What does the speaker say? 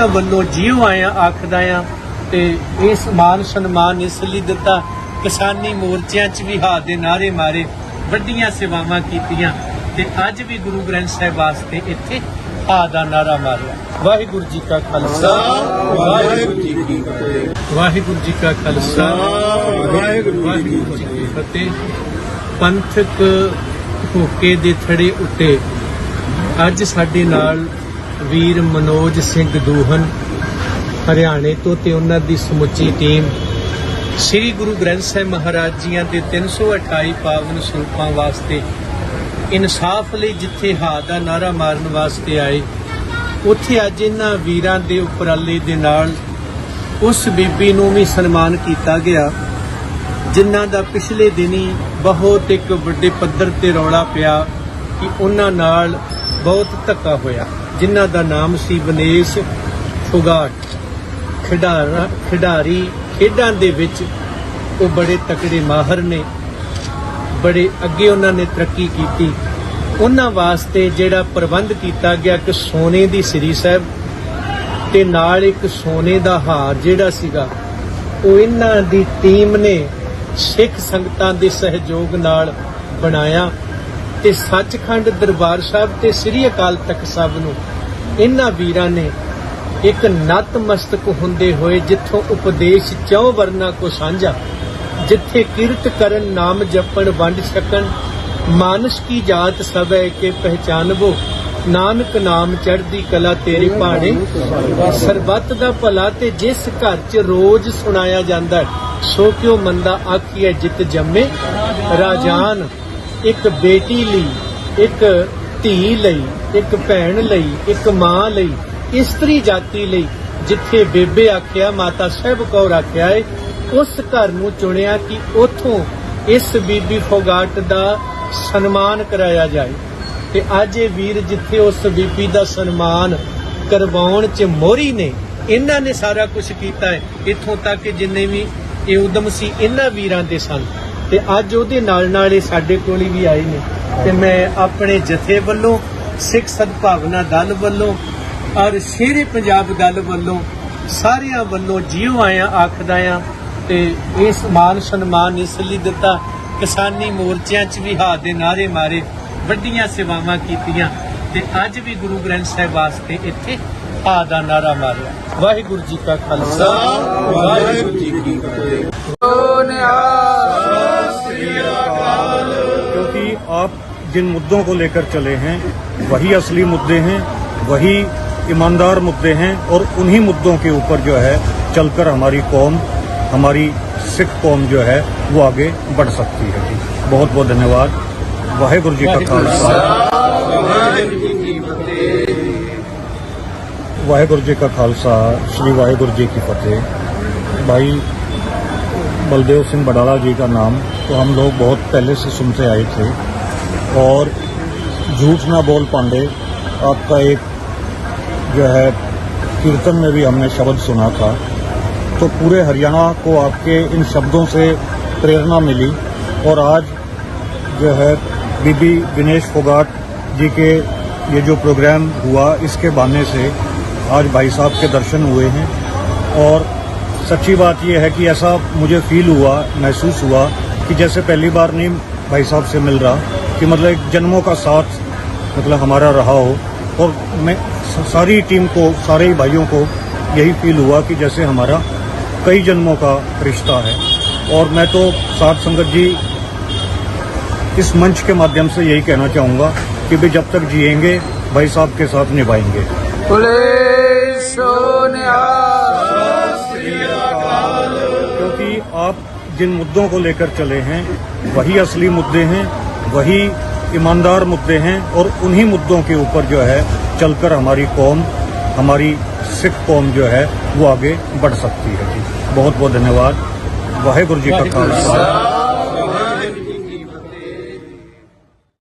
ਸਾਰਿਆਂ ਵੱਲੋਂ ਜੀਉ ਆਇਆਂ, ਆਖਦਾ ਆ ਤੇ ਇਸ ਮਾਨ ਸਨਮਾਨ ਇਸ ਲਈ ਦਿੱਤਾ, ਕਿਸਾਨੀ ਮੋਰਚਿਆਂ 'ਚ ਵੀ ਹਾਥ ਦੇ ਨਾਰੇ ਮਾਰੇ, ਵੱਡੀਆਂ ਸੇਵਾਵਾਂ ਕੀਤੀਆਂ ਤੇ ਅੱਜ ਵੀ ਗੁਰੂ ਗ੍ਰੰਥ ਸਾਹਿਬ ਵਾਸਤੇ ਇੱਥੇ ਹਾਥ ਦਾ ਨਾਰਾ ਮਾਰਿਆ। ਵਾਹਿਗੁਰੂ ਜੀ ਕਾ ਖਾਲਸਾ, ਵਾਹਿਗੁਰੂ ਜੀ ਕੀ ਫਤਿਹ। ਵਾਹਿਗੁਰੂ ਜੀ ਕਾ ਖਾਲਸਾ, ਵਾਹਿਗੁਰੂ ਜੀ ਕੀ ਫਤਿਹ। ਪੰਥਕ ਹੋਕੇ ਦੇ ਥੜੇ ਉੱਤੇ ਅੱਜ ਸਾਡੇ ਨਾਲ ਵੀਰ ਮਨੋਜ ਸਿੰਘ ਦੂਹਨ, ਹਰਿਆਣੇ ਤੋਂ ਤੇ ਉਹਨਾਂ ਦੀ ਸਮੁੱਚੀ ਟੀਮ। ਸ੍ਰੀ ਗੁਰੂ ਗ੍ਰੰਥ ਸਾਹਿਬ ਮਹਾਰਾਜ ਜੀਆਂ ਦੇ 328 ਪਾਵਨ ਸਰੂਪਾਂ ਵਾਸਤੇ ਇਨਸਾਫ ਲਈ ਜਿੱਥੇ ਹਾ ਦਾ ਨਾਰਾ ਮਾਰਨ ਵਾਸਤੇ ਆਏ, ਉੱਥੇ ਅੱਜ ਇਹਨਾਂ ਵੀਰਾਂ ਦੇ ਉਪਰਾਲੇ ਦੇ ਨਾਲ ਉਸ ਬੀਬੀ ਨੂੰ ਵੀ ਸਨਮਾਨ ਕੀਤਾ ਗਿਆ, ਜਿਨ੍ਹਾਂ ਦਾ ਪਿਛਲੇ ਦਿਨੀ ਬਹੁਤ ਇੱਕ ਵੱਡੇ ਪੱਧਰ ਤੇ ਰੌਲਾ ਪਿਆ ਕਿ ਉਹਨਾਂ ਨਾਲ ਬਹੁਤ ਧੱਕਾ ਹੋਇਆ, ਜਿਨ੍ਹਾਂ ਦਾ ਨਾਮ ਸੀ ਬਨੇਸ਼ ਫੁਗਾਟ ਖਿਡਾਰਾ ਖਿਡਾਰੀ ਖੇਡਾਂ ਦੇ ਵਿੱਚ ਉਹ ਬੜੇ ਤਕੜੇ ਮਾਹਰ ਨੇ, ਬੜੇ ਅੱਗੇ ਉਹਨਾਂ ਨੇ ਤਰੱਕੀ ਕੀਤੀ। ਉਹਨਾਂ ਵਾਸਤੇ ਜਿਹੜਾ ਪ੍ਰਬੰਧ ਕੀਤਾ ਗਿਆ ਕਿ ਸੋਨੇ ਦੀ ਸ੍ਰੀ ਸਾਹਿਬ ਤੇ ਨਾਲ ਇੱਕ ਸੋਨੇ ਦਾ ਹਾਰ ਜਿਹੜਾ ਸੀਗਾ, ਉਹ ਇਹਨਾਂ ਦੀ ਟੀਮ ਨੇ ਸਿੱਖ ਸੰਗਤਾਂ ਦੇ ਸਹਿਯੋਗ ਨਾਲ ਬਣਾਇਆ। ਤੇ ਸੱਚਖੰਡ ਦਰਬਾਰ ਸਾਹਿਬ ਤੇ ਸ੍ਰੀ ਅਕਾਲ ਤਖਤ ਸਾਹਿਬ ਨੂੰ ਇਹਨਾਂ ਵੀਰਾਂ ਨੇ ਇੱਕ ਨਤਮਸਤਕ ਹੁੰਦੇ ਹੋਏ ਜਿੱਥੋਂ ਉਪਦੇਸ਼ ਚੌ ਵਰਨਾ ਕੋ ਸਾਂਝਾ, ਜਿੱਥੇ ਕਿਰਤ ਕਰਨ ਨਾਮ ਜਪਣ ਵੰਡ ਛਕਣ, ਮਾਨਸ ਕੀ ਜਾਤ ਸਭੈ ਕੇ ਪਹਿਚਾਨਵੋ, ਨਾਨਕ ਨਾਮ ਚੜ੍ਹਦੀ ਕਲਾ ਤੇਰੇ ਭਾਣੇ, ਸਰਬੱਤ ਦਾ ਭਲਾ ਤੇ ਜਿਸ ਘਰ 'ਚ ਰੋਜ਼ ਸੁਣਾਇਆ ਜਾਂਦਾ, ਸੋ ਕਿਉ ਮੰਦਾ ਆਖੀਐ ਜਿਤ ਜੰਮੇ, ਰਾਜਾਨ। ਇੱਕ ਬੇਟੀ ਲਈ, ਇੱਕ ਧੀ ਲਈ, ਇੱਕ ਭੈਣ ਲਈ, ਇੱਕ ਮਾਂ ਲਈ, ਇਸਤਰੀ ਜਾਤੀ ਲਈ, ਜਿੱਥੇ ਬੇਬੇ ਆਖਿਆ, ਮਾਤਾ ਸਾਹਿਬ ਕੌਰ ਆਖਿਆ ਏ, ਉਸ ਘਰ ਨੂੰ ਚੁਣਿਆ ਕਿ ਉਥੋਂ ਇਸ ਬੀਬੀ ਫੋਗਾਟ ਦਾ ਸਨਮਾਨ ਕਰਾਇਆ ਜਾਏ। ਤੇ ਅੱਜ ਇਹ ਵੀਰ ਜਿੱਥੇ ਉਸ ਬੀਬੀ ਦਾ ਸਨਮਾਨ ਕਰਵਾਉਣ ਚ ਮੋਰੀ ਨੇ, ਇਹਨਾਂ ਨੇ ਸਾਰਾ ਕੁਝ ਕੀਤਾ ਹੈ ਇੱਥੋਂ ਤੱਕ ਜਿੰਨੇ ਵੀ ਇਹ ਉਦਮ ਸੀ, ਇਹਨਾਂ ਵੀਰਾਂ ਦੇ ਸਨ ਤੇ ਅੱਜ ਉਹਦੇ ਨਾਲ ਨਾਲ ਇਹ ਸਾਡੇ ਕੋਲ ਵੀ ਆਏ ਨੇ। ਤੇ ਮੈਂ ਆਪਣੇ ਜਥੇ ਵੱਲੋਂ, ਸਿੱਖ ਸਦਭਾਵਨਾ ਦਲ ਵੱਲੋਂ ਔਰ ਸ਼ੇਰੇ ਪੰਜਾਬ ਦਲ ਵੱਲੋਂ ਸਾਰਿਆਂ ਵੱਲੋਂ ਜੀਉ ਆਇਆਂ, ਆਖਦਾ ਆ ਤੇ ਇਸ ਮਾਨ ਸਨਮਾਨ ਇਸ ਲਈ ਦਿੱਤਾ, ਕਿਸਾਨੀ ਮੋਰਚਿਆਂ 'ਚ ਵੀ ਹਾਥ ਦੇ ਨਾਰੇ ਮਾਰੇ, ਵੱਡੀਆਂ ਸੇਵਾਵਾਂ ਕੀਤੀਆਂ ਤੇ ਅੱਜ ਵੀ ਗੁਰੂ ਗ੍ਰੰਥ ਸਾਹਿਬ ਵਾਸਤੇ ਇੱਥੇ ਹਾਥ ਦਾ ਨਾਰਾ ਮਾਰਿਆ। ਵਾਹਿਗੁਰੂ ਜੀ ਕਾ ਖਾਲਸਾ, ਵਾਹਿਗੁਰੂ ਜੀ ਕੀ ਫਤਿਹ। कि आप जिन मुद्दों को लेकर चले हैं वही असली मुद्दे हैं वही ईमानदार मुद्दे हैं और उन्हीं मुद्दों के ऊपर जो है चलकर हमारी कौम हमारी सिख कौम जो है वो आगे बढ़ सकती है। बहुत बहुत धन्यवाद। वाहेगुरु जी का खालसा। वाहेगुरु जी का खालसा। श्री वाहेगुरु जी की फतेह। भाई बलदेव सिंह बडाला जी का नाम तो हम लोग बहुत पहले से सुनते आए थे। और झूठ ना बोल पांडे, आपका एक जो है, कीर्तन में भी हमने शब्द सुना था। तो पूरे हरियाणा को आपके इन शब्दों से प्रेरणा मिली। और आज जो है, बीबी दिनेश फोगाट जी के ये जो प्रोग्राम हुआ, इसके बहाने से आज भाई साहब के दर्शन हुए हैं। और सच्ची बात यह है कि ऐसा मुझे फील हुआ, महसूस हुआ कि जैसे पहली बार नहीं भाई साहब से मिल रहा, कि मतलब एक जन्मों का साथ मतलब हमारा रहा हो। और मैं सारी टीम को, सारे ही भाइयों को यही फील हुआ कि जैसे हमारा कई जन्मों का रिश्ता है। और मैं तो साथ संगत जी इस मंच के माध्यम से यही कहना चाहूँगा कि भी जब तक जिएँगे, भाई साहब के साथ निभाएँगे। आप जिन मुद्दों को लेकर चले हैं वही असली मुद्दे हैं वही ईमानदार मुद्दे हैं और उन्हीं मुद्दों के ऊपर जो है चलकर हमारी कौम हमारी सिख कौम जो है वो आगे बढ़ सकती है। बहुत बहुत धन्यवाद। वाहेगुरु जी का खालसा।